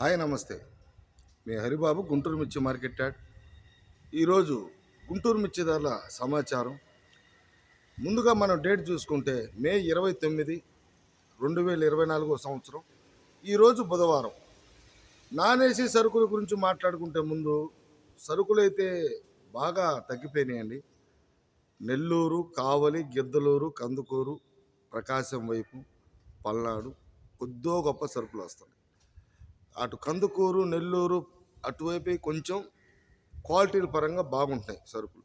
Hi నమస్తే. మీ హరిబాబు గుంటూరు మిర్చి market add. ఈరోజు గుంటూరు మిర్చి ధరల సమాచారం. ముందుగా మనం డేట్ చూసుకుంటే మే ఇరవై తొమ్మిది రెండు వేల ఇరవై నాలుగో సంవత్సరం. ఈరోజు బుధవారం. నాన్ ఏసీ సరుకుల గురించి మాట్లాడుకుంటే ముందు సరుకులైతే బాగా తగ్గిపోయినాయండి. నెల్లూరు కావలి గిద్దలూరు కందుకూరు ప్రకాశం వైపు పల్నాడు కొద్దో గొప్ప సరుకులు వస్తాయి. అటు కందుకూరు నెల్లూరు అటువైపు కొంచెం క్వాలిటీల పరంగా బాగుంటాయి సరుకులు.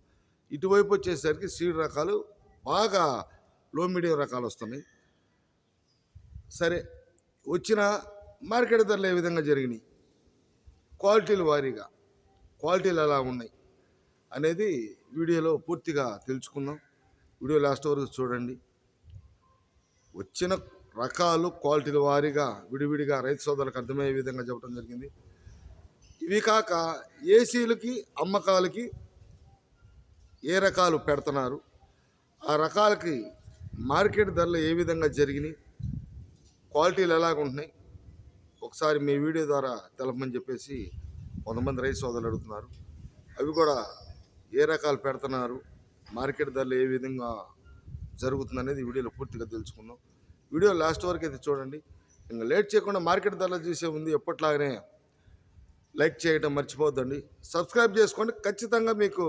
ఇటువైపు వచ్చేసరికి సీడ్ రకాలు బాగా లో మీడియం రకాలు వస్తున్నాయి. సరే వచ్చిన మార్కెట్ ధరలు ఏ విధంగా జరిగినాయి? క్వాలిటీలు వారీగా క్వాలిటీలు ఎలా ఉన్నాయి అనేది వీడియోలో పూర్తిగా తెలుసుకుందాం. వీడియో లాస్ట్ వరకు చూడండి. వచ్చిన రకాలు క్వాలిటీల వారీగా విడివిడిగా రైతు సోదరులకు అర్థమయ్యే విధంగా చెప్పడం జరిగింది. ఇవి కాక ఏసీలకి అమ్మకాలకి ఏ రకాలు పెడుతున్నారు? ఆ రకాలకి మార్కెట్ ధరలు ఏ విధంగా జరిగినాయి? క్వాలిటీలు ఎలాగుంటున్నాయి ఒకసారి మీ వీడియో ద్వారా తెలపమని చెప్పేసి కొంతమంది రైతు సోదరులు అడుగుతున్నారు. అవి కూడా ఏ రకాలు పెడుతున్నారు? మార్కెట్ ధరలు ఏ విధంగా జరుగుతుందనేది వీడియోలో పూర్తిగా తెలుసుకుందాం. వీడియో లాస్ట్ వరకు అయితే చూడండి. ఇంకా లేట్ చేయకుండా మార్కెట్ ధరలు చూసే ఉంది ఎప్పట్లాగనే లైక్ చేయటం మర్చిపోద్దండి సబ్స్క్రైబ్ చేసుకోండి. ఖచ్చితంగా మీకు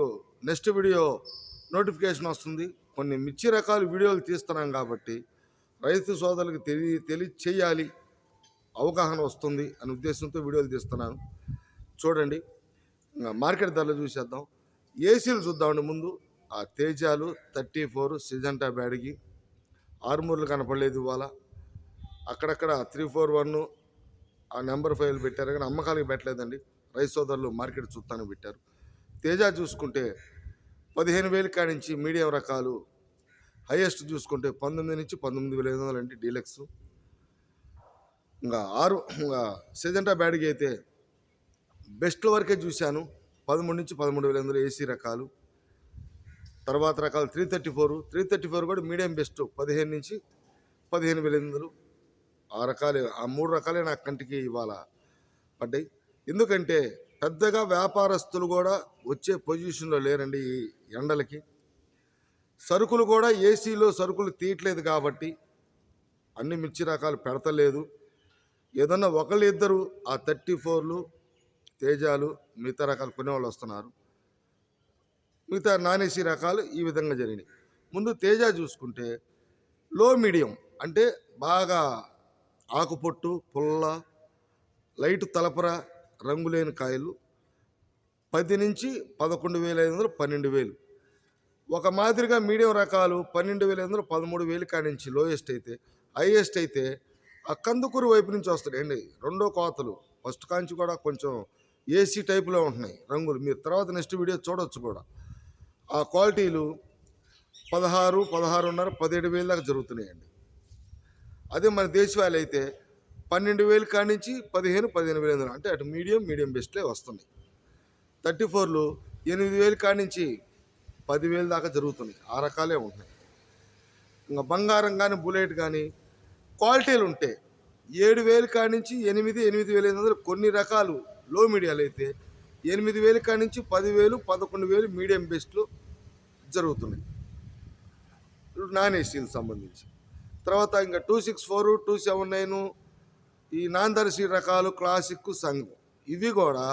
నెక్స్ట్ వీడియో నోటిఫికేషన్ వస్తుంది. కొన్ని మిర్చి రకాల వీడియోలు తీస్తున్నాం కాబట్టి రైతు సోదరులకు తెలియ తెలియ చేయాలి అవగాహన వస్తుంది అనే ఉద్దేశంతో వీడియోలు తీస్తున్నాను. చూడండి. ఇంకా మార్కెట్ ధరలు చూసేద్దాం. ఏసీలు చూద్దామండి ముందు. ఆ తేజాలు థర్టీ ఫోర్ సిజంటా బ్యాడ్కి ఆరుమూర్లు కనపడలేదు ఇవాళ. అక్కడక్కడ త్రీ ఫోర్ వన్ ఆ నెంబర్ ఫైవ్లు పెట్టారు. కానీ అమ్మకాలకి పెట్టలేదండి. రైతు సోదరులు మార్కెట్ చూస్తానికి పెట్టారు. తేజ చూసుకుంటే పదిహేను వేలు కాడించి మీడియం రకాలు. హైయెస్ట్ చూసుకుంటే పంతొమ్మిది నుంచి పంతొమ్మిది వేల ఐదు వందలు అంటే డీలక్స్. ఇంకా ఆరు ఇంకా సెజెంటా బ్యాడ్కి అయితే బెస్ట్ వరకే చూశాను. పదమూడు నుంచి పదమూడు వేల వందలు ఏసీ రకాలు. తర్వాత రకాలు three thirty four three thirty four కూడా మీడియం బెస్ట్ పదిహేను నుంచి పదిహేను వేల ఎనిమిదిలు ఆ రకాలే ఆ మూడు రకాలే నా కంటికి ఇవాళ పడ్డాయి. ఎందుకంటే పెద్దగా వ్యాపారస్తులు కూడా వచ్చే పొజిషన్లో లేరండి ఈ ఎండలకి. సరుకులు కూడా ఏసీలో సరుకులు తీయట్లేదు కాబట్టి అన్ని మిర్చి రకాలు పెడతలేదు. ఏదన్నా ఒకళ్ళు ఇద్దరు ఆ థర్టీ ఫోర్లు తేజాలు మిగతా రకాలు కొనేవాళ్ళు వస్తున్నారు. మిగతా నాన్ ఏసీ రకాలు ఈ విధంగా జరిగినాయి. ముందు తేజ చూసుకుంటే లో మీడియం అంటే బాగా ఆకుపొట్టు పుల్ల లైట్ తలపర రంగులేని కాయలు పది నుంచి పదకొండు వేల ఐదు వందలు పన్నెండు వేలు. ఒక మాదిరిగా మీడియం రకాలు పన్నెండు వేల ఐదు వందలు పదమూడు వేలు కానించి లోయెస్ట్ అయితే హైయెస్ట్ అయితే ఆ కందుకూరు వైపు నుంచి వస్తాయండి రెండో కోతలు. ఫస్ట్ కాంచి కూడా కొంచెం ఏసీ టైపులో ఉంటున్నాయి రంగులు. మీరు తర్వాత నెక్స్ట్ వీడియో చూడొచ్చు కూడా. ఆ క్వాలిటీలు పదహారు పదహారున్నర పదిహేడు వేలు దాకా జరుగుతున్నాయండి. అదే మన దేశవాళీ అయితే పన్నెండు వేలు కానించి పదిహేను పదిహేను వేలు వందలు అంటే అటు మీడియం మీడియం బెస్ట్లే వస్తున్నాయి. థర్టీ ఫోర్లు ఎనిమిది వేలు కానించి పదివేలు దాకా జరుగుతున్నాయి. ఆ రకాలే ఉన్నాయి ఇంకా బంగారం కానీ బుల్లెట్ కానీ క్వాలిటీలు ఉంటాయి ఏడు వేలు కానించి ఎనిమిది ఎనిమిది వేల ఐదు వందలు కొన్ని రకాలు లో మీడియాలు అయితే ఎనిమిది వేలు కానించి పదివేలు పదకొండు వేలు మీడియం బెస్ట్లు జరుగుతున్నాయి నాన్ ఏసీలకు సంబంధించి. తర్వాత ఇంకా two six four two seven nine ఈ నాందర్శి రకాలు క్లాసిక్ సంఘం. ఇవి కూడా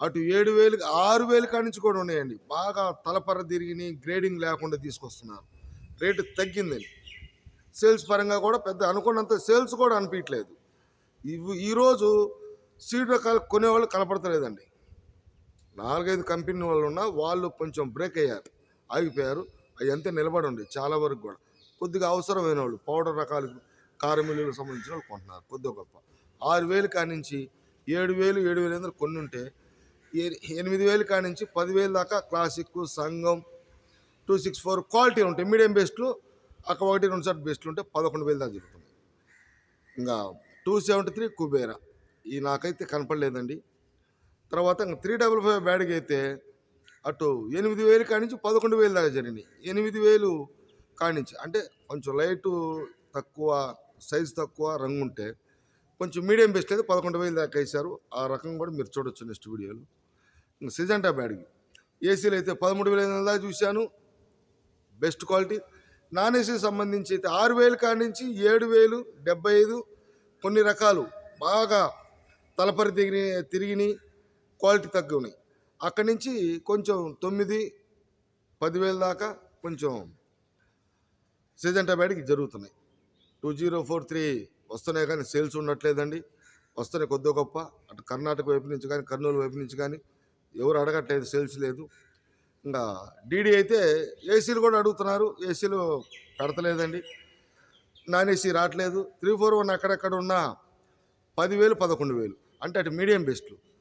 అటు ఏడు వేలు ఆరు వేలు కానించి నుంచి కూడా ఉన్నాయండి. బాగా తలపర తిరిగి గ్రేడింగ్ లేకుండా తీసుకొస్తున్నారు. రేటు తగ్గిందని సేల్స్ పరంగా కూడా పెద్ద అనుకున్నంత సేల్స్ కూడా అనిపించట్లేదు. ఇవి ఈరోజు సీడ్ రకాలు కొనేవాళ్ళు కనపడతలేదండి. నాలుగైదు కంపెనీ వాళ్ళు ఉన్నా వాళ్ళు కొంచెం బ్రేక్ అయ్యారు. ఆగిపోయారు. అవి అంతే నిలబడి ఉండే చాలా వరకు కూడా. కొద్దిగా అవసరమైన వాళ్ళు పౌడర్ రకాలు కారమిల్లులకు సంబంధించిన వాళ్ళు కొంటున్నారు. కొద్దిగా గొప్ప ఆరు వేలు కానించి ఏడు వేలు ఏడు వేలు ఎందుకు కొన్ని ఉంటే ఏ- ఎనిమిది వేలు కానించి పదివేలు దాకా క్లాసిక్ సంఘం టూ సిక్స్ ఫోర్ క్వాలిటీ ఉంటాయి. మీడియం బెస్ట్లు అక్కడ ఒకటి రెండు సార్లు బెస్ట్లు ఉంటే పదకొండు వేలు దాకా జరుగుతుంది ఇంకా టూ సెవెంటీ త్రీ కుబేరా. ఈ నాకైతే కనపడలేదండి. తర్వాత ఇంకా త్రీ డబల్ ఫైవ్ బ్యాడ్కి అయితే అటు ఎనిమిది వేలు కానించి పదకొండు వేలు దాకా జరిగినాయి. ఎనిమిది వేలు కానించి అంటే కొంచెం లైటు తక్కువ సైజు తక్కువ రంగు ఉంటే కొంచెం మీడియం బెస్ట్ అయితే పదకొండు వేలు దాకా వేశారు. ఆ రకం కూడా మీరు చూడొచ్చు నెక్స్ట్ వీడియోలో. సిజెంటా సిజంటా బ్యాడ్కి ఏసీలు అయితే పదమూడు వేల ఐదు దాకా చూశాను. Best quality. నాన్ ఏసీ సంబంధించి అయితే ఆరు వేలు కానించి నుంచి ఏడు వేలు డెబ్బై ఐదు కొన్ని రకాలు బాగా తలపరి తిరిగి తిరిగినాయి. క్వాలిటీ తగ్గున్నాయి. అక్కడి నుంచి కొంచెం తొమ్మిది పదివేల దాకా కొంచెం సిజంటా జరుగుతున్నాయి. టూ జీరో ఫోర్ త్రీ వస్తున్నాయి కానీ సేల్స్ ఉండట్లేదండి. వస్తున్నాయి కొద్ది గొప్ప. అటు కర్ణాటక వైపు నుంచి కానీ కర్నూలు వైపు నుంచి కానీ ఎవరు అడగట్లేదు సేల్స్ లేదు. ఇంకా డీడీ అయితే ఏసీలు కూడా అడుగుతున్నారు. ఏసీలు కడతలేదండి. నాన్ ఏసీ రావట్లేదు. త్రీ ఫోర్ వన్ అక్కడక్కడ ఉన్న పదివేలు పదకొండు వేలు. అంటే అటు మీడియం బెస్ట్లు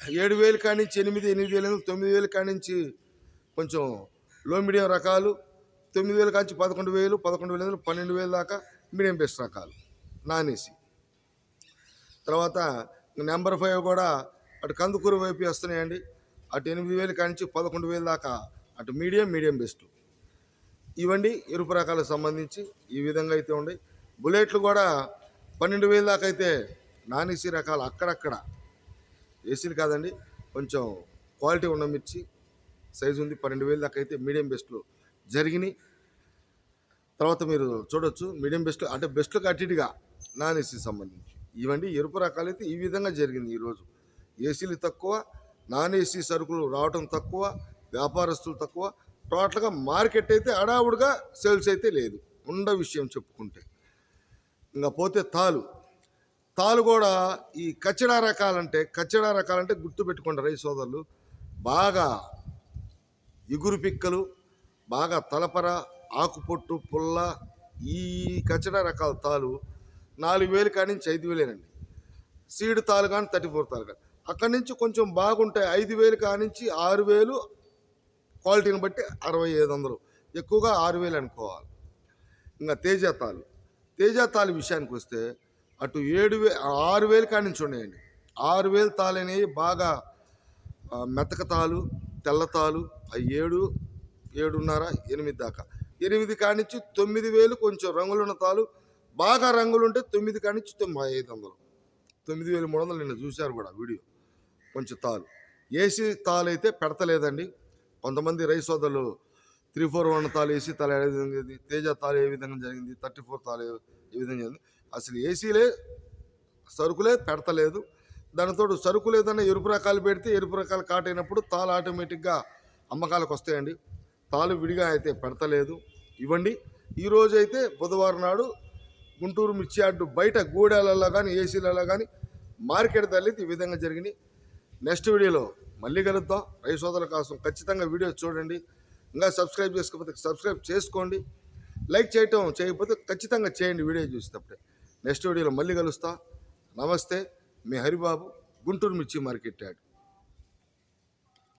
ఏడు వేలు కానించి ఎనిమిది ఎనిమిది వేలు తొమ్మిది వేలు కానించి కొంచెం లో మీడియం రకాలు. తొమ్మిది వేలు కానించి పదకొండు వేలు పదకొండు వేలు పన్నెండు వేలు దాకా మీడియం బెస్ట్ రకాలు. నాన్ ఏసీ తర్వాత నెంబర్ ఫైవ్ కూడా అటు కందుకూరు వైపు వస్తున్నాయండి. అటు ఎనిమిది వేలు కానించి పదకొండు వేలు దాకా అటు మీడియం మీడియం బెస్ట్. ఇవండి ఎరుపు రకాలకు సంబంధించి ఈ విధంగా అయితే ఉండే. బుల్లెట్లు కూడా పన్నెండు వేలు దాకా అయితే నాన్ ఏసీ రకాలు అక్కడక్కడ ఏసీలు కాదండి కొంచెం క్వాలిటీ ఉన్న మిర్చి సైజు ఉంది పన్నెండు వేలు దాకా అయితే మీడియం బెస్ట్లు జరిగినాయి. తర్వాత మీరు చూడొచ్చు మీడియం బెస్ట్ అంటే బెస్ట్లకు అటుగా నాన్ ఏసీ సంబంధించి. ఇవండి ఎరుపు రకాలు అయితే ఈ విధంగా జరిగింది ఈరోజు. ఏసీలు తక్కువ నాన్ ఏసీ సరుకులు రావటం తక్కువ వ్యాపారస్తులు తక్కువ టోటల్గా మార్కెట్ అయితే అడావుడిగా సేల్స్ అయితే లేదు. ఉండ విషయం చెప్పుకుంటే. ఇంకా పోతే తాలు. తాలు కూడా ఈ కచ్చడా రకాలంటే కచ్చడా రకాలంటే గుర్తు పెట్టుకోండి సోదరులు. బాగా ఎగురు పిక్కలు బాగా తలపర ఆకుపొట్టు పుల్ల ఈ కచ్చడా రకాల తాలు నాలుగు వేలు కాడి నుంచి ఐదు వేలేనండి. సీడ్ తాలు కానీ థర్టీ ఫోర్ తాలు కానీ. అక్కడి నుంచి కొంచెం బాగుంటాయి ఐదు వేలు కాడి నుంచి ఆరు వేలు క్వాలిటీని బట్టి అరవై ఐదు వందలు. ఎక్కువగా ఆరు వేలు అనుకోవాలి. ఇంకా తేజ తాలు. తేజ తాలు విషయానికి వస్తే అటు ఏడు వే ఆరు వేలు కాడి నుంచి ఉన్నాయండి ఆరు వేలు తాలు బాగా మెతక తాలు తెల్ల తాలు ఆ ఏడు ఏడున్నర ఎనిమిది దాకా. ఎనిమిది కానించి తొమ్మిది వేలు కొంచెం రంగులున్న తాలు బాగా రంగులుంటే తొమ్మిది కానించి తొంభై ఐదు వందలు. తొమ్మిది వేలు మూడు వందలు నిన్న చూశారు కూడా వీడియో కొంచెం తాలు. ఏసీ తాలు అయితే పెడతలేదండి. కొంతమంది రైస్ సోదరులు త్రీ ఫోర్ వన్ తాలు ఏసీ తాలు ఏ విధంగా జరిగింది తేజ తాలు ఏ విధంగా జరిగింది థర్టీ ఫోర్ తాలు ఏ విధంగా జరిగింది అసలు ఏసీలే సరుకులే పెడతలేదు. దానితో సరుకు లేదన్న ఎరుపు రకాలు పెడితే ఎరుపు రకాలు కాటైనప్పుడు తాలు ఆటోమేటిక్గా అమ్మకాలకు వస్తాయండి. తాలు విడిగా అయితే పెడతలేదు. ఇవ్వండి. ఈరోజు అయితే బుధవారం నాడు గుంటూరు మిర్చి యార్డు బయట గూడాలలో కానీ ఏసీలలో కానీ మార్కెట్ ధరలు ఈ విధంగా జరిగినాయి నెక్స్ట్ వీడియోలో మళ్ళీ కలుద్దాం. రైసోదల సోదరుల కోసం ఖచ్చితంగా వీడియో చూడండి. ఇంకా సబ్స్క్రైబ్ చేసుకోకపోతే సబ్స్క్రైబ్ చేసుకోండి. లైక్ చేయటం చేయకపోతే ఖచ్చితంగా చేయండి వీడియో చూసేటప్పుడే. నెక్స్ట్ వీడియోలో మళ్ళీ కలుస్తా. నమస్తే. మీ హరిబాబు గుంటూరు మిర్చి మార్కెట్ యాడ్